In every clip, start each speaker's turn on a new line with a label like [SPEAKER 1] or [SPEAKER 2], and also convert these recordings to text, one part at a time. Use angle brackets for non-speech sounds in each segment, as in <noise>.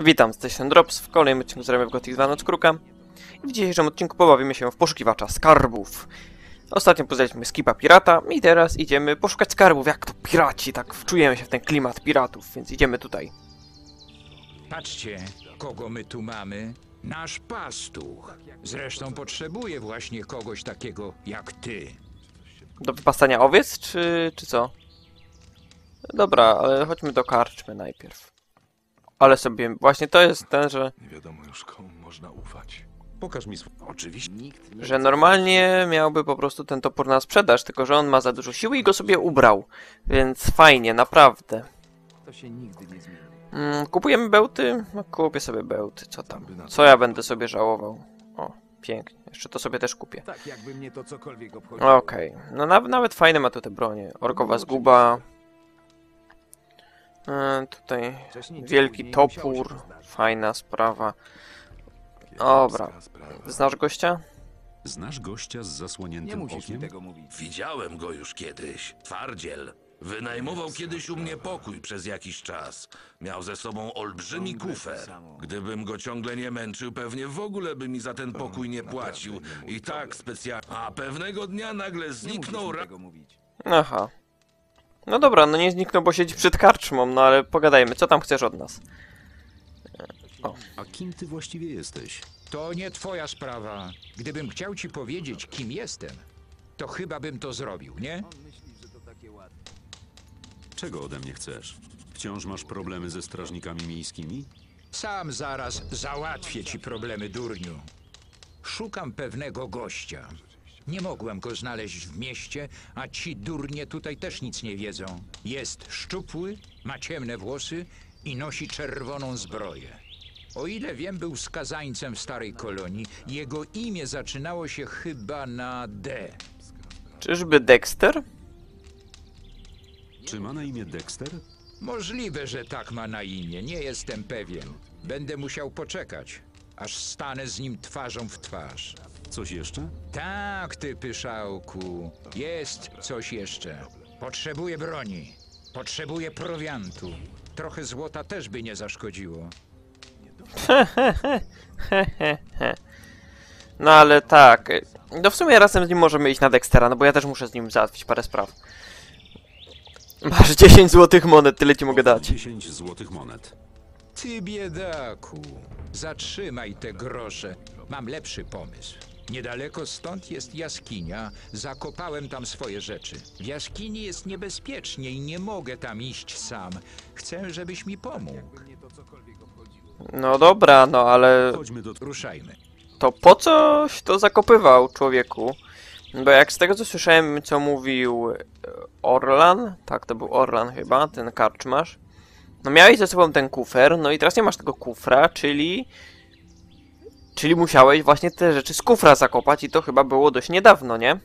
[SPEAKER 1] Witam, z strony Drops w kolejnym odcinku z w Gothic 2 Noc Kruka. I w dzisiejszym odcinku pobawimy się w poszukiwacza skarbów. Ostatnio poznaliśmy skipa pirata i teraz idziemy poszukać skarbów, jak to piraci, tak wczujemy się w ten klimat piratów, więc idziemy tutaj.
[SPEAKER 2] Patrzcie, kogo my tu mamy. Nasz pastuch. Zresztą potrzebuje właśnie kogoś takiego jak ty.
[SPEAKER 1] Do wypasania owiec, czy, czy co? Dobra, ale chodźmy do karczmy najpierw. Ale sobie, właśnie to jest ten, że,
[SPEAKER 3] Nie wiadomo już komu można ufać.
[SPEAKER 4] Pokaż mi swój.
[SPEAKER 3] Oczywiście.
[SPEAKER 1] że normalnie miałby po prostu ten topór na sprzedaż, tylko że on ma za dużo siły i go sobie ubrał. Więc fajnie, naprawdę.
[SPEAKER 4] To się nigdy nie zmieni.
[SPEAKER 1] Mm, kupujemy bełty? No, kupię sobie bełty, co tam? Co ja będę sobie żałował? O, pięknie. Jeszcze to sobie też kupię.
[SPEAKER 4] Tak, jakby mnie to cokolwiek obchodziło.
[SPEAKER 1] Okej. No naw nawet fajne ma tu te bronie. Orkowa zguba. E, tutaj wielki topór. Fajna sprawa. Dobra. Znasz gościa?
[SPEAKER 5] Znasz gościa z zasłoniętym okiem?
[SPEAKER 4] tego mówić.
[SPEAKER 6] Widziałem go już kiedyś. Twardziel. Wynajmował kiedyś u mnie pokój przez jakiś czas. Miał ze sobą olbrzymi kufer.
[SPEAKER 4] samo.
[SPEAKER 6] Gdybym go ciągle nie męczył, pewnie w ogóle by mi za ten pokój nie płacił. I tak specjalnie. A pewnego dnia nagle zniknął ra...
[SPEAKER 1] Aha. No dobra, no nie zniknął, bo siedzi przed karczmą, no ale pogadajmy, co tam chcesz od nas?
[SPEAKER 5] A kim ty właściwie jesteś?
[SPEAKER 2] To nie twoja sprawa. Gdybym chciał ci powiedzieć, kim jestem, to chyba bym to zrobił, nie?
[SPEAKER 4] On myśli, że to takie łatwe.
[SPEAKER 5] Czego ode mnie chcesz? Wciąż masz problemy ze strażnikami miejskimi?
[SPEAKER 2] Sam zaraz załatwię ci problemy, durniu. Szukam pewnego gościa. Nie mogłem go znaleźć w mieście, a ci durnie tutaj też nic nie wiedzą. Jest szczupły, ma ciemne włosy i nosi czerwoną zbroję. O ile wiem, był skazańcem w starej kolonii. Jego imię zaczynało się chyba na D.
[SPEAKER 1] Czyżby Dexter?
[SPEAKER 5] Czy ma na imię Dexter?
[SPEAKER 2] Możliwe, że tak ma na imię, nie jestem pewien. Będę musiał poczekać, aż stanę z nim twarzą w twarz.
[SPEAKER 5] Coś jeszcze?
[SPEAKER 2] Tak, ty pyszałku. Jest coś jeszcze. Potrzebuję broni. Potrzebuję prowiantu. Trochę złota też by nie zaszkodziło. <laughs>
[SPEAKER 1] No ale tak. No w sumie razem z nim możemy iść na Dextera, no bo ja też muszę z nim załatwić parę spraw. Masz 10 złotych monet, tyle ci mogę dać.
[SPEAKER 5] 10 złotych monet.
[SPEAKER 2] Ty biedaku, zatrzymaj te grosze. Mam lepszy pomysł. Niedaleko stąd jest jaskinia. Zakopałem tam swoje rzeczy. W jaskini jest niebezpiecznie i nie mogę tam iść sam. Chcę, żebyś mi pomógł.
[SPEAKER 1] No dobra, no ale
[SPEAKER 5] Chodźmy do...
[SPEAKER 2] Ruszajmy.
[SPEAKER 1] to po coś to zakopywał człowieku? Bo jak z tego co słyszałem, co mówił e, Orlan, tak to był Orlan chyba, ten karczmasz, no miałeś ze sobą ten kufer, no i teraz nie masz tego kufra, czyli... Czyli musiałeś właśnie te rzeczy z kufra zakopać i to chyba było dość niedawno, nie?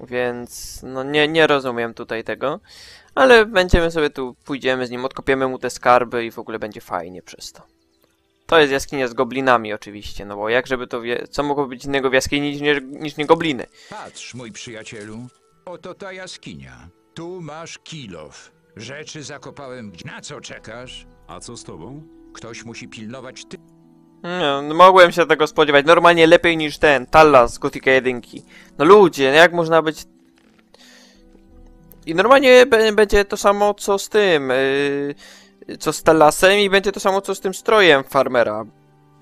[SPEAKER 1] Więc no nie, nie rozumiem tutaj tego. Ale będziemy sobie tu, pójdziemy z nim, odkopiemy mu te skarby i w ogóle będzie fajnie przez to. To jest jaskinia z goblinami oczywiście, no bo jak żeby to wie... Co mogło być innego w jaskini niż nie, niż nie gobliny?
[SPEAKER 2] Patrz, mój przyjacielu. Oto ta jaskinia. Tu masz kilof. Rzeczy zakopałem. gdzie- Na co czekasz?
[SPEAKER 5] A co z tobą?
[SPEAKER 2] Ktoś musi pilnować ty.
[SPEAKER 1] No mogłem się tego spodziewać. Normalnie lepiej niż ten, Tallas z Gothica 1. No ludzie, no jak można być... I normalnie będzie to samo co z tym, yy, co z Tallasem i będzie to samo co z tym strojem farmera.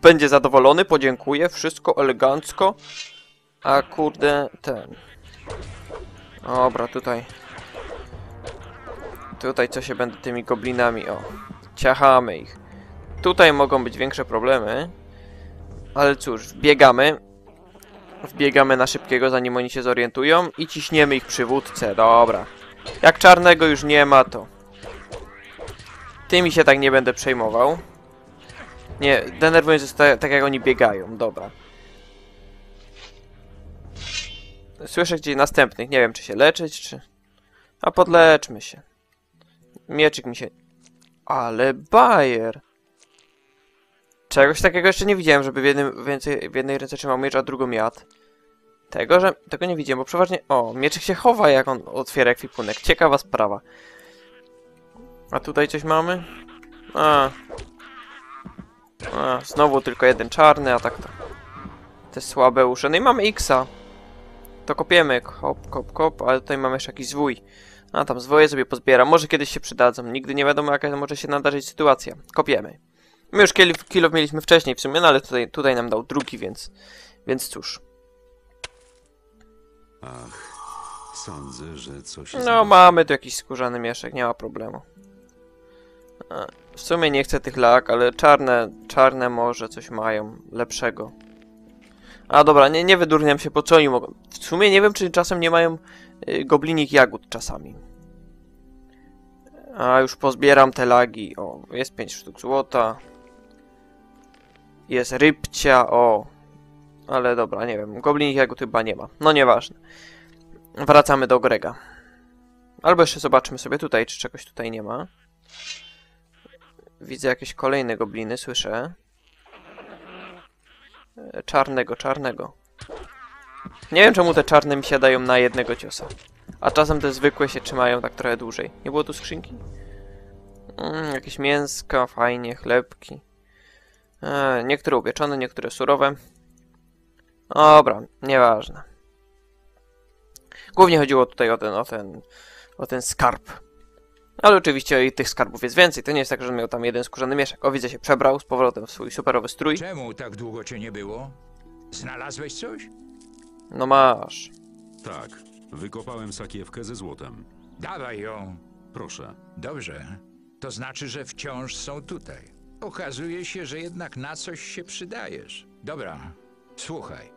[SPEAKER 1] Będzie zadowolony, podziękuję, wszystko elegancko. A kurde, ten... Dobra, tutaj... Tutaj co się będę tymi goblinami, o. Ciachamy ich. Tutaj mogą być większe problemy. Ale cóż, wbiegamy. Wbiegamy na szybkiego, zanim oni się zorientują i ciśniemy ich przywódcę. Dobra. Jak czarnego już nie ma, to... Tymi się tak nie będę przejmował. Nie, denerwujące jest ta- tak jak oni biegają. Dobra. Słyszę gdzieś następnych. Nie wiem, czy się leczyć, czy... A podleczmy się. Mieczyk mi się... Ale bajer! Czegoś takiego jeszcze nie widziałem, żeby w, jednym, więcej, w jednej ręce trzymał miecz, a drugą jadł. Tego, że... Tego nie widziałem, bo przeważnie... O, mieczyk się chowa, jak on otwiera ekwipunek. Ciekawa sprawa. A tutaj coś mamy? A. A, znowu tylko jeden czarny, a tak to. Te słabe usze. No i mamy Xa. To kopiemy. Kop, kop, kop, ale tutaj mamy jeszcze jakiś zwój. A tam zwoje sobie pozbieram. Może kiedyś się przydadzą. Nigdy nie wiadomo jaka może się nadarzyć sytuacja. Kopiemy. My już kilo, kilo mieliśmy wcześniej w sumie, no ale tutaj, tutaj nam dał drugi, więc... Więc cóż.
[SPEAKER 5] Ach, sądzę, że coś...
[SPEAKER 1] No mamy tu jakiś skórzany mieszek, nie ma problemu. W sumie nie chcę tych lak, ale czarne, czarne może coś mają lepszego. A dobra, nie, nie wydurniam się, po co oni mogą. W sumie nie wiem, czy czasem nie mają y, goblinich jagód czasami. A już pozbieram te lagi. O, jest 5 sztuk złota. Jest rybcia, o. Ale dobra, nie wiem, goblinich jagód chyba nie ma. No nieważne. Wracamy do Grega. Albo jeszcze zobaczmy sobie tutaj, czy czegoś tutaj nie ma. Widzę jakieś kolejne gobliny, słyszę. E, Czarnego, czarnego. Nie wiem czemu te czarne mi siadają na jednego ciosa. A czasem te zwykłe się trzymają tak trochę dłużej. Nie było tu skrzynki? Mm, jakieś mięska, fajnie, chlebki. E, niektóre upieczone, niektóre surowe. Dobra, nieważne. Głównie chodziło tutaj o ten, o ten, o ten skarb. Ale oczywiście i tych skarbów jest więcej. To nie jest tak, że miał tam jeden skórzany mieszek. O, widzę się przebrał z powrotem w swój superowy strój.
[SPEAKER 2] Czemu tak długo cię nie było? Znalazłeś coś?
[SPEAKER 1] No masz.
[SPEAKER 5] Tak, wykopałem sakiewkę ze złotem.
[SPEAKER 2] Dawaj ją.
[SPEAKER 5] Proszę.
[SPEAKER 2] Dobrze. To znaczy, że wciąż są tutaj. Okazuje się, że jednak na coś się przydajesz. Dobra, słuchaj.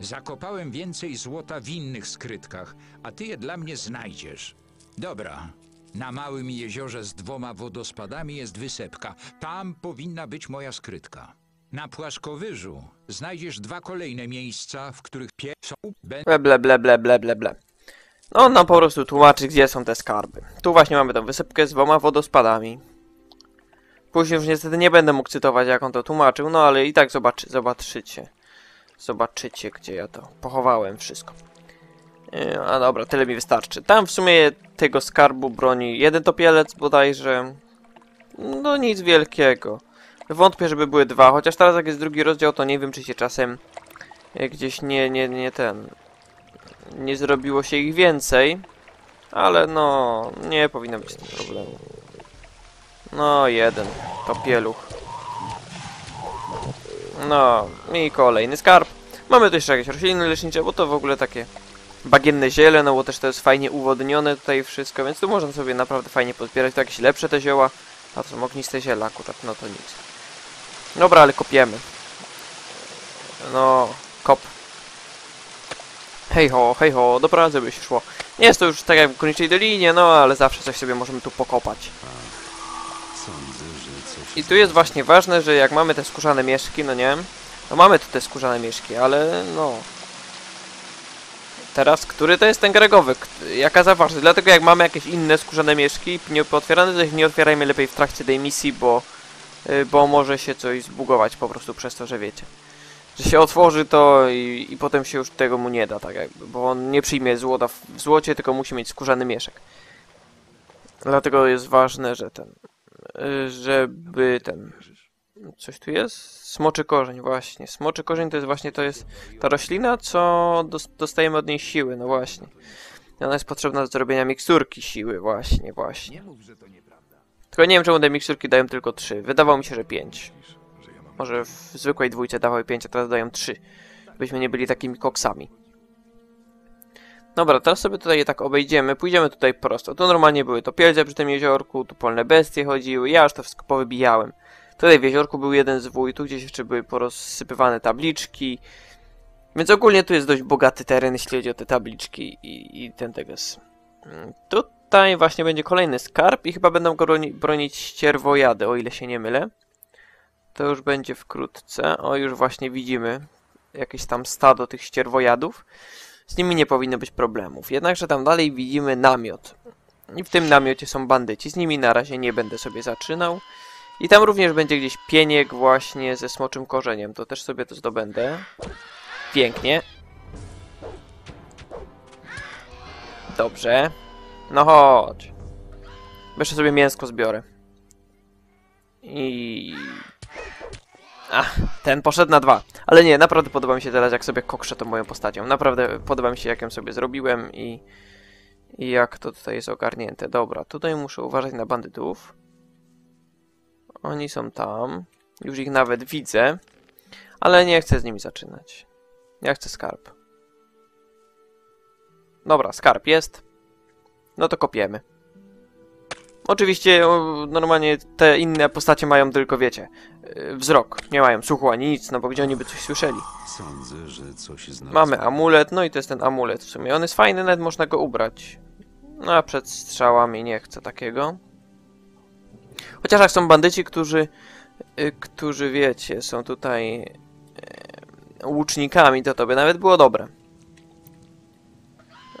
[SPEAKER 2] Zakopałem więcej złota w innych skrytkach, a ty je dla mnie znajdziesz. Dobra. Na małym jeziorze z dwoma wodospadami jest wysepka. Tam powinna być moja skrytka. Na płaskowyżu znajdziesz dwa kolejne miejsca, w których pie są
[SPEAKER 1] Ble, ble, ble, ble, ble, ble. No, on nam po prostu tłumaczy, gdzie są te skarby. Tu właśnie mamy tą wysypkę z dwoma wodospadami. Później już niestety nie będę mógł cytować, jak on to tłumaczył, no ale i tak zobaczy, zobaczycie. Zobaczycie, gdzie ja to pochowałem wszystko. Yy, A dobra, tyle mi wystarczy. Tam w sumie tego skarbu broni jeden topielec bodajże. No nic wielkiego. Wątpię, żeby były dwa, chociaż teraz jak jest drugi rozdział, to nie wiem, czy się czasem e, gdzieś nie, nie, nie ten... Nie zrobiło się ich więcej. Ale no, nie powinno być z tym problemu. No, jeden. To pieluch. No, i kolejny skarb. Mamy tu jeszcze jakieś rośliny lecznicze, bo to w ogóle takie bagienne ziele, no bo też to jest fajnie uwodnione tutaj wszystko, więc tu można sobie naprawdę fajnie pozbierać. To jakieś lepsze te zioła, a to są ogniste ziela akurat, no to nic. Dobra, ale kopiemy. No, kop. Hej ho, hej ho, dobra, żeby się szło. Nie jest to już tak jak w Koniecznej Dolinie, no ale zawsze coś sobie możemy tu pokopać. I tu jest właśnie ważne, że jak mamy te skórzane mieszki, no nie? No mamy tu te skórzane mieszki, ale no... Teraz, który to jest ten Gregowy? Jaka zawartość? Dlatego jak mamy jakieś inne skórzane mieszki nie pootwierane, to ich nie otwierajmy lepiej w trakcie tej misji, bo... y, Bo może się coś zbugować po prostu przez to, że wiecie. Że się otworzy to i, i potem się już tego mu nie da, tak jakby. Bo on nie przyjmie złota w złocie, tylko musi mieć skórzany mieszek. Dlatego jest ważne, że ten... Żeby ten... Coś tu jest? Smoczy korzeń, właśnie. Smoczy korzeń to jest właśnie to jest ta roślina, co dos dostajemy od niej siły, no właśnie. I Ona jest potrzebna do zrobienia miksturki siły, właśnie, właśnie. Tylko nie wiem, czemu te miksturki dają tylko 3. Wydawało mi się, że 5. Może w zwykłej dwójce dawały 5, a teraz dają 3. Byśmy nie byli takimi koksami. Dobra, teraz sobie tutaj je tak obejdziemy. Pójdziemy tutaj prosto. Tu normalnie były topielce przy tym jeziorku, tu polne bestie chodziły. Ja już to wszystko powybijałem. Tutaj w jeziorku był jeden zwój, tu gdzieś jeszcze były porozsypywane tabliczki. Więc ogólnie tu jest dość bogaty teren, jeśli chodzi o te tabliczki i, i ten teges. Mm, Tutaj właśnie będzie kolejny skarb i chyba będą go broni bronić ścierwojady, o ile się nie mylę. To już będzie wkrótce. O, już właśnie widzimy jakieś tam stado tych ścierwojadów. Z nimi nie powinno być problemów. Jednakże tam dalej widzimy namiot. I w tym namiocie są bandyci. Z nimi na razie nie będę sobie zaczynał. I tam również będzie gdzieś pieniek właśnie ze smoczym korzeniem. To też sobie to zdobędę. Pięknie. Dobrze. No chodź. Jeszcze sobie mięsko zbiorę. I... Ach, ten poszedł na dwa. Ale nie, naprawdę podoba mi się teraz, jak sobie kokrzę tą moją postacią. Naprawdę podoba mi się, jak ją sobie zrobiłem i... I jak to tutaj jest ogarnięte. Dobra, tutaj muszę uważać na bandytów. Oni są tam. Już ich nawet widzę. Ale nie chcę z nimi zaczynać. Ja chcę skarb. Dobra, skarb jest. No to kopiemy. Oczywiście normalnie te inne postacie mają tylko, wiecie, yy, wzrok. Nie mają słuchu ani nic, no bo gdzie oni by coś słyszeli.
[SPEAKER 5] Sądzę, że coś znalazłem.
[SPEAKER 1] Mamy amulet, no i to jest ten amulet w sumie. On jest fajny, nawet można go ubrać. No a przed strzałami nie chcę takiego. Chociaż jak są bandyci, którzy, y, którzy wiecie, są tutaj y, łucznikami, to to by nawet było dobre.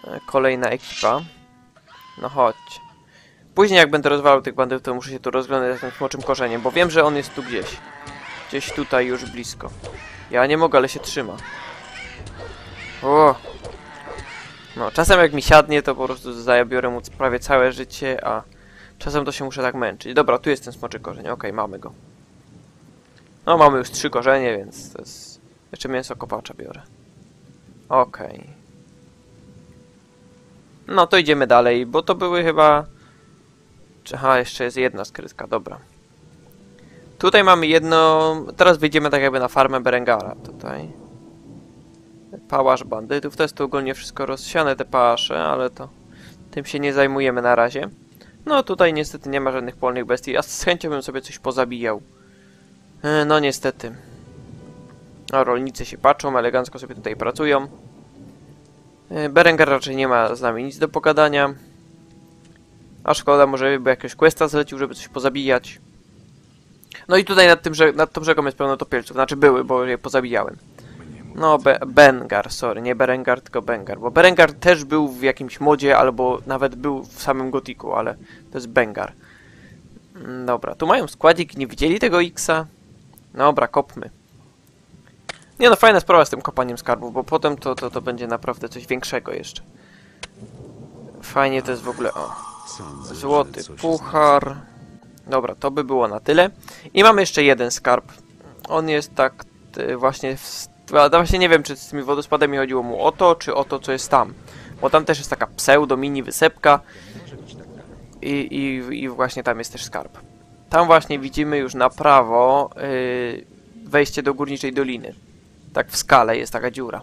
[SPEAKER 1] E, Kolejna ekipa. No chodź. Później jak będę rozwalał tych bandytów, to muszę się tu rozglądać za tym smoczym korzeniem, bo wiem, że on jest tu gdzieś. Gdzieś tutaj już blisko. Ja nie mogę, ale się trzyma. O! No, czasem jak mi siadnie, to po prostu zabiorę mu prawie całe życie, a czasem to się muszę tak męczyć. Dobra, tu jest ten smoczy korzeń, okej, mamy go. No, mamy już trzy korzenie, więc to jest... Jeszcze mięso kopacza biorę. Okej. No, to idziemy dalej, bo to były chyba... Aha, jeszcze jest jedna skrytka, dobra. Tutaj mamy jedno... Teraz wyjdziemy tak jakby na farmę Berengara, tutaj. Pałasz bandytów, to jest tu ogólnie wszystko rozsiane te pałasze, ale to tym się nie zajmujemy na razie. No tutaj niestety nie ma żadnych polnych bestii, a z chęcią bym sobie coś pozabijał. E, No niestety. A rolnicy się patrzą, elegancko sobie tutaj pracują. E, Berengar raczej nie ma z nami nic do pogadania. A szkoda, może by jakiegoś questa zlecił, żeby coś pozabijać. No i tutaj nad, tym, nad tą rzeką jest pełno topielców, znaczy były, bo je pozabijałem. No, Be Bengar, sorry, nie Berengar, tylko Bengar, bo Berengar też był w jakimś modzie, albo nawet był w samym Gotiku, ale to jest Bengar. Mm, Dobra, tu mają składzik, nie widzieli tego Xa? Dobra, kopmy. Nie no, fajna sprawa z tym kopaniem skarbów, bo potem to, to, to będzie naprawdę coś większego jeszcze. Fajnie to jest w ogóle, o, złoty puchar. Dobra, to by było na tyle. I mamy jeszcze jeden skarb. On jest tak y, właśnie w, właśnie nie wiem, czy z tym wodospadem mi chodziło mu o to, czy o to, co jest tam. Bo tam też jest taka pseudo mini wysepka. I, i, I właśnie tam jest też skarb. Tam właśnie widzimy już na prawo y, wejście do górniczej doliny. Tak w skale jest taka dziura.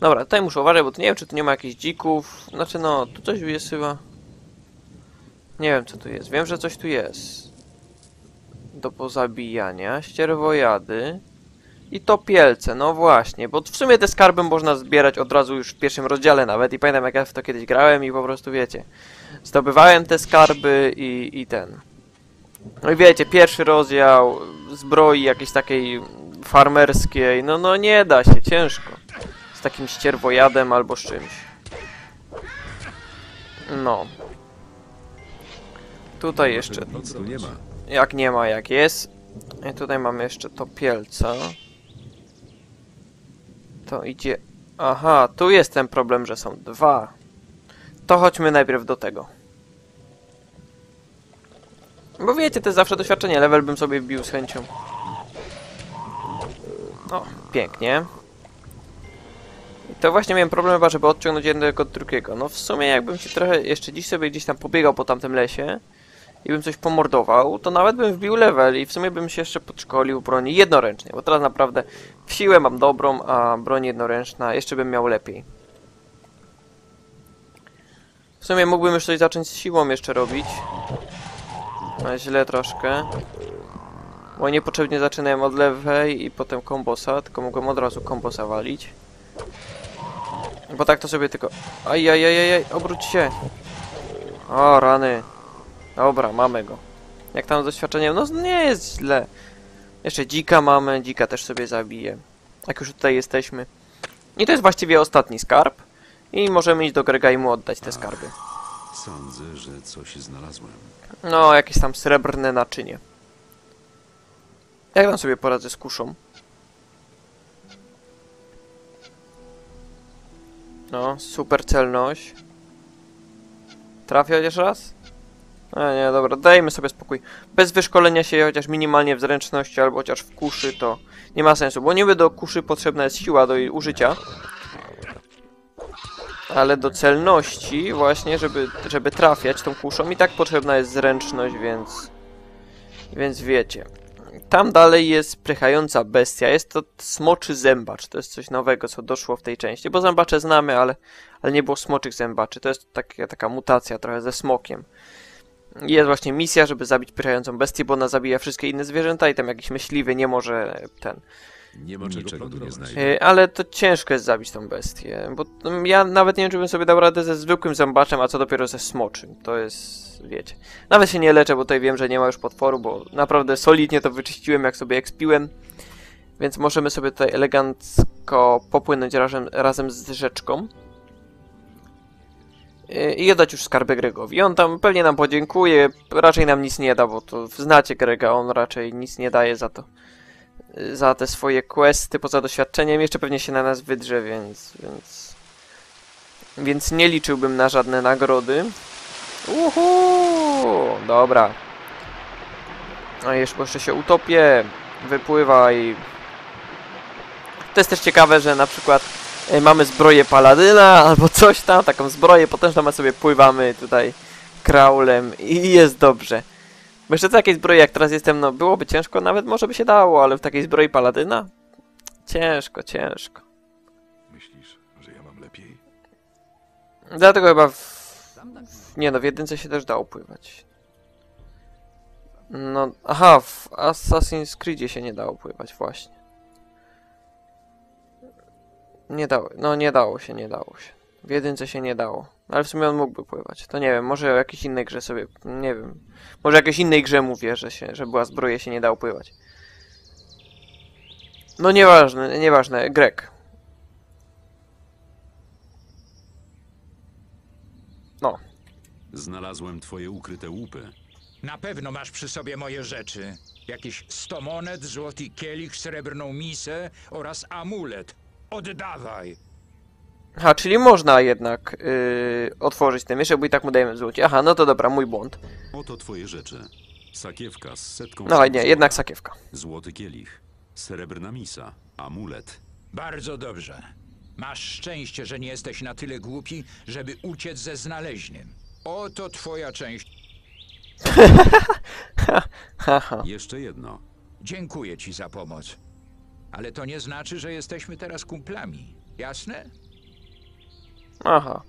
[SPEAKER 1] Dobra, tutaj muszę uważać, bo tu nie wiem, czy tu nie ma jakichś dzików. Znaczy no, tu coś jest chyba... Nie wiem, co tu jest. Wiem, że coś tu jest. Do pozabijania. Ścierwojady. I topielce, no właśnie, bo w sumie te skarby można zbierać od razu już w pierwszym rozdziale nawet i pamiętam jak ja w to kiedyś grałem i po prostu wiecie, zdobywałem te skarby i, i ten. No i wiecie, pierwszy rozdział zbroi jakiejś takiej farmerskiej, no no nie da się, ciężko. Z takim ścierwojadem albo z czymś. No. Tutaj jeszcze,
[SPEAKER 5] Nic tu nie ma.
[SPEAKER 1] jak nie ma, jak jest. I tutaj mamy jeszcze topielca. To idzie... Aha, tu jest ten problem, że są dwa. To chodźmy najpierw do tego. Bo wiecie, to jest zawsze doświadczenie. Level bym sobie bił z chęcią. O, pięknie. I to właśnie miałem problem chyba, żeby odciągnąć jednego od drugiego. No w sumie jakbym się trochę jeszcze dziś sobie gdzieś tam pobiegał po tamtym lesie i bym coś pomordował, to nawet bym wbił level i w sumie bym się jeszcze podszkolił broni jednoręcznej, bo teraz naprawdę w siłę mam dobrą, a broń jednoręczna jeszcze bym miał lepiej. W sumie mógłbym już coś zacząć z siłą jeszcze robić. Ale źle troszkę. Bo niepotrzebnie zaczynałem od lewej i potem kombosa, tylko mogłem od razu kombosa walić. Bo tak to sobie tylko... Ajajajajaj, obróć się! O, rany. Dobra, mamy go. Jak tam z doświadczeniem? No nie jest źle. Jeszcze dzika mamy, dzika też sobie zabiję. Jak już tutaj jesteśmy. I to jest właściwie ostatni skarb. I możemy iść do Grega i mu oddać te skarby.
[SPEAKER 5] Sądzę, że coś znalazłem.
[SPEAKER 1] No, jakieś tam srebrne naczynie. Jak tam sobie poradzę z kuszą? No, super celność. Trafię chociaż raz? A nie, dobra, dajmy sobie spokój. Bez wyszkolenia się chociaż minimalnie w zręczności albo chociaż w kuszy to nie ma sensu, bo niby do kuszy potrzebna jest siła do jej użycia. Ale do celności właśnie, żeby, żeby trafiać tą kuszą i tak potrzebna jest zręczność, więc... Więc wiecie. Tam dalej jest prychająca bestia. Jest to smoczy zębacz. To jest coś nowego, co doszło w tej części. Bo zębacze znamy, ale, ale nie było smoczych zębaczy. To jest taka mutacja trochę ze smokiem. Jest właśnie misja, żeby zabić prychającą bestię, bo ona zabija wszystkie inne zwierzęta i tam jakiś myśliwy nie może ten.
[SPEAKER 3] Nie ma czego tu nie znajdę.
[SPEAKER 1] E, Ale to ciężko jest zabić tą bestię, bo mm, ja nawet nie wiem, czy bym sobie dał radę ze zwykłym zębaczem, a co dopiero ze smoczym. To jest, wiecie. Nawet się nie leczę, bo tutaj wiem, że nie ma już potworu, bo naprawdę solidnie to wyczyściłem, jak sobie ekspiłem. Więc możemy sobie tutaj elegancko popłynąć razem, razem z rzeczką. I oddać już skarby Gregowi. On tam pewnie nam podziękuje, raczej nam nic nie da, bo to znacie Grega, on raczej nic nie daje za to za te swoje questy poza doświadczeniem. Jeszcze pewnie się na nas wydrze, więc, więc... Więc nie liczyłbym na żadne nagrody. Uhu! Dobra. A jeszcze, jeszcze się utopię. Wypływaj. To jest też ciekawe, że na przykład mamy zbroję paladyna albo coś tam, taką zbroję potężną, a sobie pływamy tutaj kraulem i jest dobrze. Bo jeszcze takiej zbroi jak teraz jestem, no byłoby ciężko, nawet może by się dało, ale w takiej zbroi paladyna? Ciężko, ciężko.
[SPEAKER 3] Myślisz, że ja mam lepiej?
[SPEAKER 1] Dlatego chyba w... Nie no, w jedynce się też dało pływać. No, aha, w Assassin's Creedzie się nie dało pływać, właśnie. Nie dało, no nie dało się, nie dało się. W jedynce się nie dało. Ale w sumie on mógłby pływać. To nie wiem, może o jakiejś innej grze sobie, nie wiem. Może o jakiejś innej grze mówię, że się, że była zbroja się nie dało pływać. No nieważne, nieważne, Grek. No,
[SPEAKER 5] Znalazłem twoje ukryte łupy.
[SPEAKER 2] Na pewno masz przy sobie moje rzeczy. Jakieś sto monet, złoty kielich, srebrną misę oraz amulet. Oddawaj!
[SPEAKER 1] Aha, czyli można jednak yy, otworzyć ten mieszek, bo i tak mu dajemy w złocie. Aha, no to dobra, mój błąd.
[SPEAKER 5] Oto twoje rzeczy. Sakiewka z setką
[SPEAKER 1] No
[SPEAKER 5] sztuk
[SPEAKER 1] nie, jednak sakiewka.
[SPEAKER 5] Złoty kielich, srebrna misa, amulet.
[SPEAKER 2] Bardzo dobrze. Masz szczęście, że nie jesteś na tyle głupi, żeby uciec ze znaleźniem. Oto twoja część. <laughs>
[SPEAKER 1] Haha.
[SPEAKER 5] Jeszcze jedno.
[SPEAKER 2] Dziękuję ci za pomoc. Ale to nie znaczy, że jesteśmy teraz kumplami. Jasne?
[SPEAKER 1] Aha.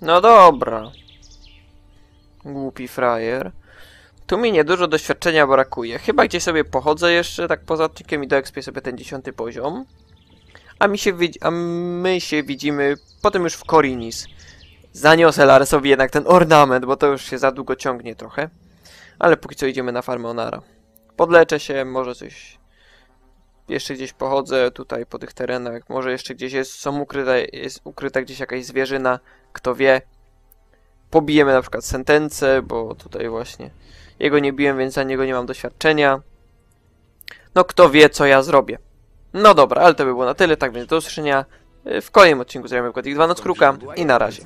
[SPEAKER 1] No dobra. Głupi frajer. Tu mi niedużo doświadczenia brakuje. Chyba gdzieś sobie pochodzę jeszcze, tak poza odcinkiem i doekspię sobie ten dziesiąty poziom. A, mi się a my się widzimy potem już w Korinis. Zaniosę Larsowi jednak ten ornament, bo to już się za długo ciągnie trochę. Ale póki co idziemy na farmę Onara. Podleczę się, może coś... Jeszcze gdzieś pochodzę tutaj po tych terenach. Może jeszcze gdzieś jest, są ukryte, jest ukryta gdzieś jakaś zwierzyna. Kto wie. Pobijemy na przykład sentencę, bo tutaj właśnie jego nie biłem, więc za niego nie mam doświadczenia. No kto wie, co ja zrobię. No dobra, ale to by było na tyle, tak więc do usłyszenia w kolejnym odcinku z Gothic 2 Noc Kruka i na razie.